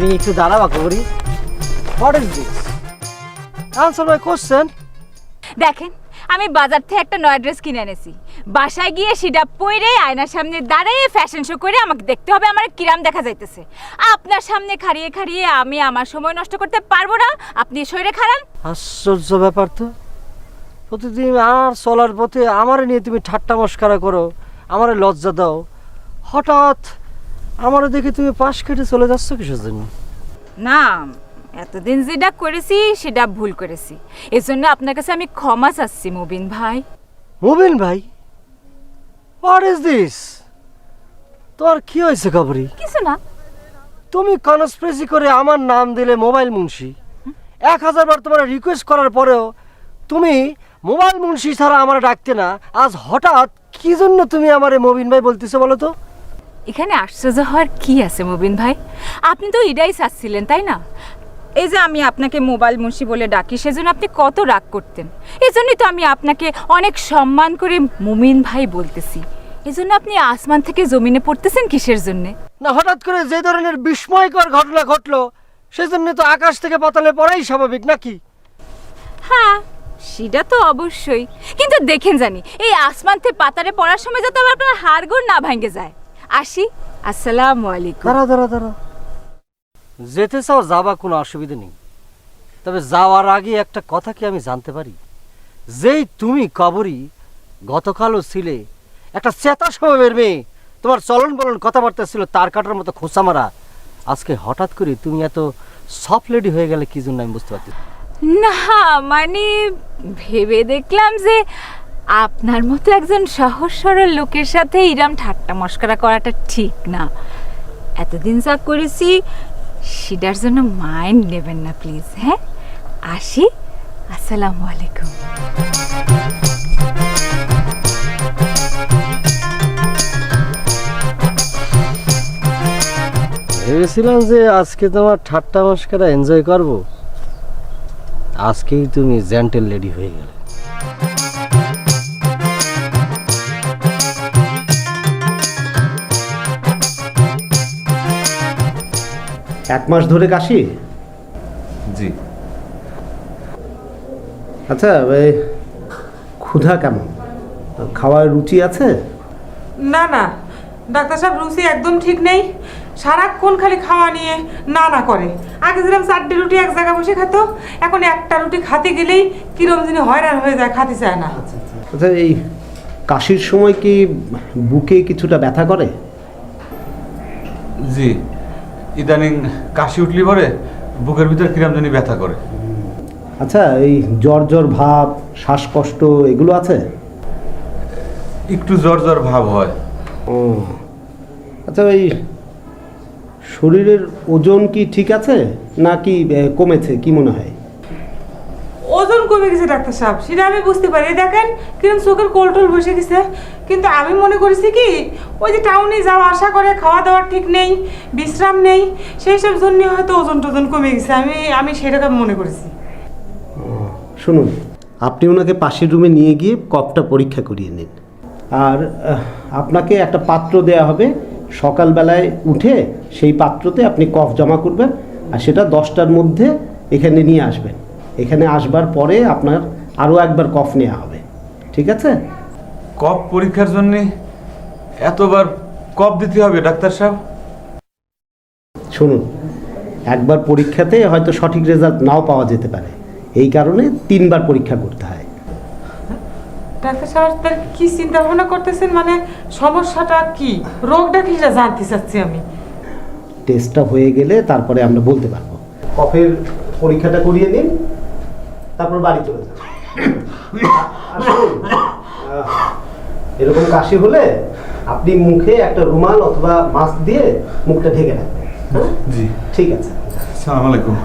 Me একটু দাঁড়াবা কবরি what is this answer my question দেখেন আমি বাজার থেকে একটা নয়া ড্রেস কিনে এনেছি। বাসায় গিয়ে সেটা পরে আয়নার সামনে দাঁড়িয়ে ফ্যাশন শো করে আমাকে দেখতে হবে আমার কিরাম দেখা যাইতেছে। আপনার সামনে খাড়িয়ে খাড়িয়ে আমি আমার সময় নষ্ট করতে পারব না আপনি শরীরে খারান আশ্চর্য ব্যাপার তো। প্রতিদিন আর চলার পথে আমারে নিয়ে তুমি ঠাট্টা মস্কারা করো আমারে লজ্জা দাও। হঠাৎ আমারে দেখে তুমি পাশ কেটে চলে যাচ্ছ কিসের জন্য? না এতদিন যেটা করেছি সেটা ভুল করেছি। এজন্য আপনার কাছে আমি ক্ষমা চাচ্ছি মুবিন ভাই। মুবিন ভাই? হোয়াট ইজ দিস তোমার কি হয়েছে খবরি? কিছু না। তুমি কনস্প্রেসি করে আমার নাম দিলে মোবাইল মুন্সি। এক হাজার বার তোমার রিকোয়েস্ট করার পরেও তুমি মোবাইল মুন্সি ছাড়া আমার ডাকতে না। আজ হঠাৎ কি জন্য তুমি আমারে মবিন ভাই বলতেছো বলো তো? এখানে আশ্চর্য হওয়ার কি আছে মুবিন ভাই? আপনি তো এটাই চাচ্ছিলেন তাই না? এই যে আমি আপনাকে মোবাইল মুন্সি বলে ডাকি সেজন্য আপনি কত রাগ করতেন। এই জন্যই তো আমি আপনাকে অনেক সম্মান করে মুমিন ভাই বলতেছি। এই জন্য আপনি আসমান থেকে জমিনে পড়তেছেন কিসের জন্যে? না হঠাৎ করে যে ধরনের বিস্ময়কর ঘটনা ঘটলো সেজন্য তো আকাশ থেকে পাতালে পড়াই স্বাভাবিক নাকি? হ্যাঁ সেটা তো অবশ্যই। কিন্তু দেখেন জানি এই আসমান থেকে পাতারে পড়ার সময় যাতে আবার আপনার হাড়গোড় না ভাঙে যায়। আসি আসসালামু আলাইকুম। দাঁড়া দাঁড়া দাঁড়া যেতে চাও যাবা কোনো অসুবিধা নেই। তবে যাওয়ার আগে একটা কথা কি আমি জানতে পারি? যেই তুমি কবরই গতকালও ছিলে একটা চেতা স্বভাবের মেয়ে তোমার চলন বলন কথাবার্তা ছিল তার কাটার মতো খোঁচা মারা। আজকে হঠাৎ করে তুমি এত সফট লেডি হয়ে গেলে কি জন্য আমি বুঝতে পারছি না। না মানে ভেবে দেখলাম যে আপনার মতো একজন সহজ সরল লোকের সাথে ইরাম ঠাট্টা মস্করা করাটা ঠিক না। এতদিন যা করেছি, সেটার জন্য মাইন্ড নেবেন না, প্লিজ হ্যাঁ? আসি, আসসালামু আলাইকুম। ভেবেছিলাম যে আজকে তোমার ঠাট্টা মস্কারা এনজয় করব। আজকেই তুমি জেন্টেল লেডি হয়ে গেলে। এক মাস ধরে কাশি? জি। আচ্ছা এই ক্ষুধা কেমন? খাওয়ার রুচি আছে? না না। ডাক্তার সাহেব রুচি একদম ঠিক নেই। সারাক্ষণ খালি খাওয়া নিয়ে না না করে। আগে যেরকম চারটে রুটি এক জায়গায় বসে খেত এখন একটা রুটি খাতে গেলেই কিরম যিনি হয়রান হয়ে যায় খাতে চায় না। আচ্ছা এই কাশির সময় কি বুকে কিছুটা ব্যথা করে? জি। ইদানিং কাশি উঠলি পরে বুকের ভিতর কিরাম জানি ব্যথা করে। আচ্ছা এই জ্বর জ্বর ভাব শ্বাসকষ্ট এগুলো আছে? একটু জ্বর জ্বর ভাব হয়। ও। আচ্ছা এই শরীরের ওজন কি ঠিক আছে নাকি কমেছে কি মনে হয়? কমে গেছে, ডাক্তার সাহেব। সেটা আমি বুঝতে পারি। দেখেন, কিরম চোখের কোলটোল বসে গেছে। কিন্তু আমি মনে করেছি কি, ওই যে টাউনে যাওয়া আসা করে খাওয়া দাওয়া ঠিক নেই, বিশ্রাম নেই, সেই সব জন্য হয়তো ওজন টোজন কমে গেছে। আমি আমি সেটাকে মনে করেছি। শুনুন, আপনি ওনাকে পাশের রুমে নিয়ে গিয়ে কপটা পরীক্ষা করিয়ে নিন। আর আপনাকে একটা পাত্র দেয়া হবে। সকালবেলায় উঠে সেই পাত্রতে আপনি কফ জমা করবেন, আর সেটা দশটার মধ্যে এখানে নিয়ে আসবেন। এখানে আসবার পরে আপনার আরও একবার কফ নেওয়া হবে। ঠিক আছে? কফ পরীক্ষার জন্য এতবার কফ দিতে হবে ডাক্তার সাহেব। শুনুন একবার পরীক্ষাতে হয়তো সঠিক রেজাল্ট নাও পাওয়া যেতে পারে। এই কারণে তিনবার পরীক্ষা করতে হয়। ডাক্তার সাহেব তার কি চিন্তা ভাবনা করতেছেন? মানে সমস্যাটা কি? রোগটা কি সেটা জানতে চাচ্ছি আমি। টেস্টটা হয়ে গেলে তারপরে আমরা বলতে পারব। কফের পরীক্ষাটা করিয়ে নিন। তারপর বাড়ি চলে যান আহ, এরকম কাশি হলে আপনি মুখে একটা রুমাল অথবা মাস্ক দিয়ে মুখটা ঢেকে রাখবেন। হ্যাঁ? জি। ঠিক আছে। আসসালামু আলাইকুম।